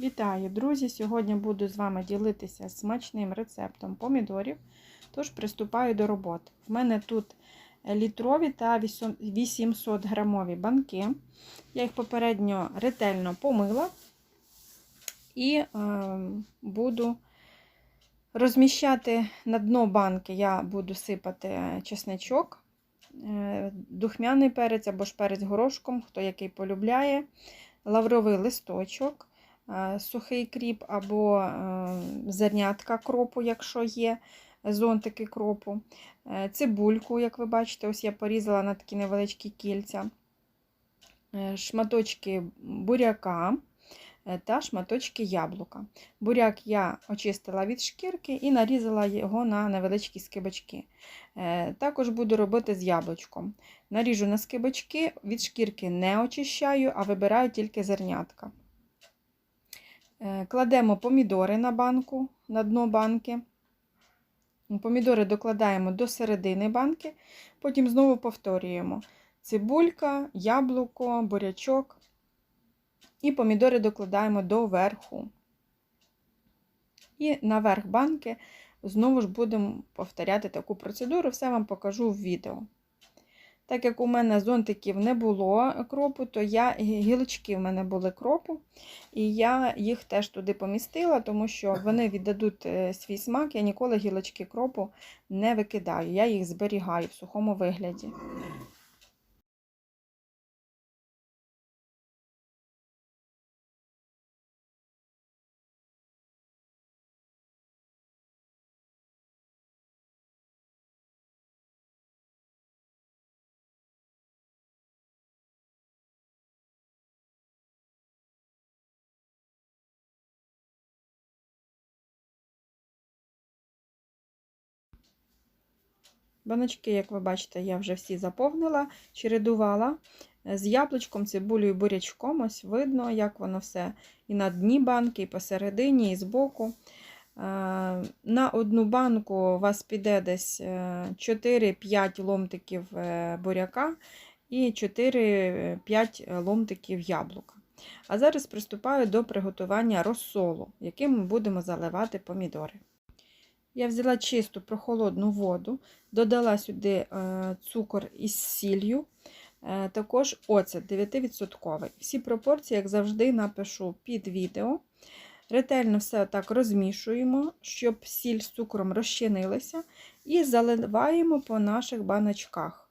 Вітаю, друзі! Сьогодні буду з вами ділитися смачним рецептом помідорів, тож приступаю до роботи. В мене тут літрові та 800 грамові банки. Я їх попередньо ретельно помила і е, буду розміщати на дно банки, я буду сипати чесничок, е, духмяний перець або ж перець горошком, хто який полюбляє, лавровий листочок сухий кріп або е, зернятка кропу, якщо є зонтики кропу. Е, цибульку, як ви бачите, ось я порізала на такі невеличкі кільця, е, шматочки буряка та шматочки яблука. Буряк я очистила від шкірки і нарізала його на невеличкі скибочки. Також буду робити з яблучком. Наріжу на скибочки, від шкірки не очищаю, а вибираю тільки зернятка. Е, кладемо помідори на банку, на дно банки. Помідори докладаємо до середини банки, потім знову повторюємо цибулька, яблуко, бурячок. І помідори докладаємо до верху. І наверх банки знову ж будемо повторяти таку процедуру, все вам покажу в відео. Так як у мене зонтиків не було кропу, то я гілочки в мене були кропу, і я їх теж туди помістила, тому що вони віддадуть е, свій смак. Я ніколи гілочки кропу не викидаю, я їх зберігаю в сухому вигляді. Баночки, як ви бачите, я вже всі заповнила, чередувала з яблучком, цибулею, бурячком. Ось видно, як воно все і на дні банки, і посередині, і збоку. Е, на одну банку у вас піде десь 4-5 е, ломтиків е, буряка і 4-5 ломтиків яблука. А зараз приступаю до приготування розсолу, яким ми будемо заливати помідори. Я взяла чисту прохолодну воду, додала сюди е, цукор із сіллю, е, також оцет 9%. Всі пропорції, як завжди, напишу під відео. Ретельно все так розмішуємо, щоб сіль з цукром розчинилися, і заливаємо по наших баночках.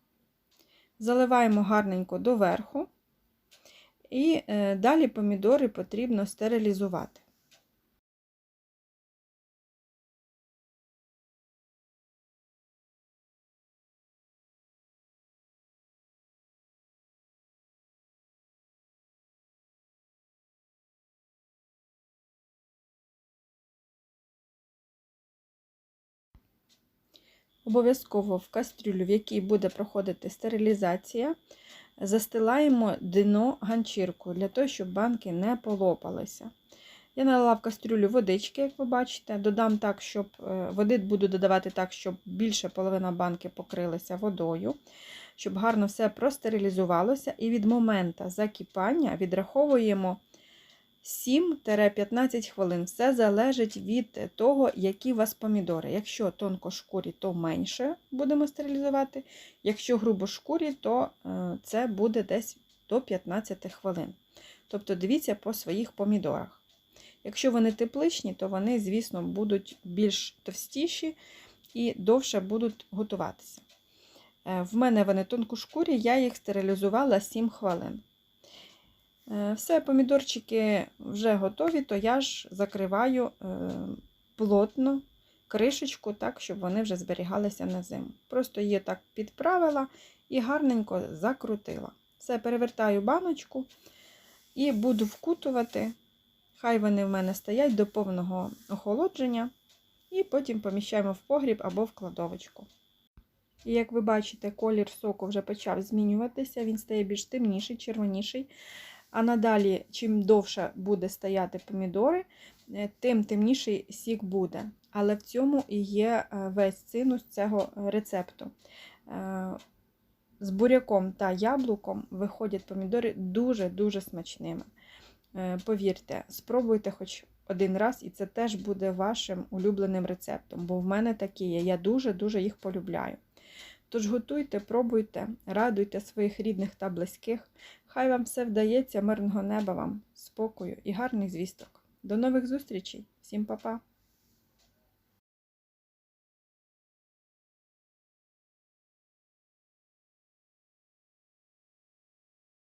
Заливаємо гарненько доверху, і е, далі помідори потрібно стерилізувати. Обов'язково в кастрюлю, в якій буде проходити стерилізація, застилаємо дно ганчіркою, для того, щоб банки не полопалися. Я налила в кастрюлю водички, як ви бачите, додам так, щоб е, води буду додавати так, щоб більше половина банки покрилася водою, щоб гарно все простерилізувалося. І від моменту закипання відраховуємо 7-15 хвилин. Все залежить від того, які у вас помідори. Якщо тонкошкурі, то менше будемо стерилізувати. Якщо грубошкурі, то е, це буде десь до 15 хвилин. Тобто дивіться по своїх помідорах. Якщо вони тепличні, то вони, звісно, будуть більш товстіші і довше будуть готуватися. Е, в мене вони тонкошкурі, я їх стерилізувала 7 хвилин. Е, все, помідорчики вже готові, то я ж закриваю е, плотно кришечку, так, щоб вони вже зберігалися на зиму. Просто її так підправила і гарненько закрутила. Все, перевертаю баночку і буду вкутувати. Хай вони в мене стоять до повного охолодження, і потім поміщаємо в погріб або в кладовочку. І як ви бачите, колір соку вже почав змінюватися, він стає більш темніший, червоніший. А надалі, чим довше буде стояти помідори, е, тим темніший сік буде. Але в цьому і є е, весь цинус цього рецепту. Е, з буряком та яблуком виходять помідори дуже-дуже смачними. Повірте, спробуйте хоч один раз, і це теж буде вашим улюбленим рецептом, бо в мене такі є. Я дуже-дуже їх полюбляю. Тож готуйте, пробуйте, радуйте своїх рідних та близьких. Хай вам все вдається, мирного неба вам, спокою і гарних звісток. До нових зустрічей! Всім па-па!